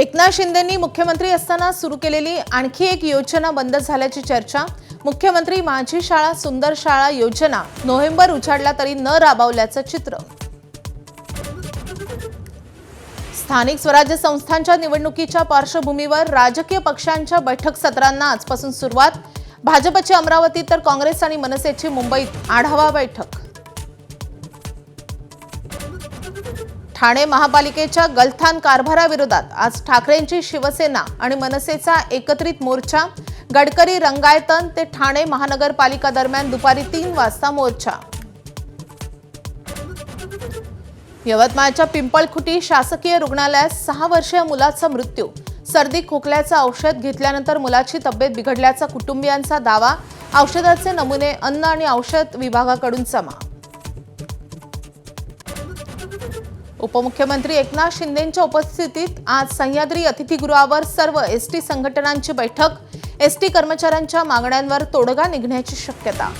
एकनाथ शिंदेंनी मुख्यमंत्री असताना सुरू केलेली आणखी एक योजना बंद झाल्याची चर्चा. मुख्यमंत्री माझी शाळा सुंदर शाळा योजना नोव्हेंबर उजाडला तरी न राबवल्याचं चित्र. स्थानिक स्वराज्य संस्थांच्या निवडणुकीच्या पार्श्वभूमीवर राजकीय पक्षांच्या बैठक सत्रांना आजपासून सुरुवात. भाजपची अमरावती तर काँग्रेस आणि मनसेची मुंबईत आढावा बैठक. ठाणे महापालिकेच्या गलथान कारभाराविरोधात आज ठाकरेंची शिवसेना आणि मनसेचा एकत्रित मोर्चा गडकरी रंगायतन ते ठाणे महानगरपालिका दरम्यान दुपारी तीन वाजता मोर्चा. यवतमाळच्या पिंपळखुटी शासकीय रुग्णालयात सहा वर्षीय मुलाचा मृत्यू. सर्दी खोकल्याचं औषध घेतल्यानंतर मुलाची तब्येत बिघडल्याचा कुटुंबियांचा दावा औषधाचे नमुने अन्न आणि औषध विभागाकडून जमा. उपमुख्यमंत्री एकनाथ शिंदेंच्या उपस्थितीत आज सह्याद्री अतिथीगृहावर सर्व एस टी संघटनांची बैठक एस टी कर्मचाऱ्यांच्या मागण्यांवर तोडगा निघण्याची शक्यता.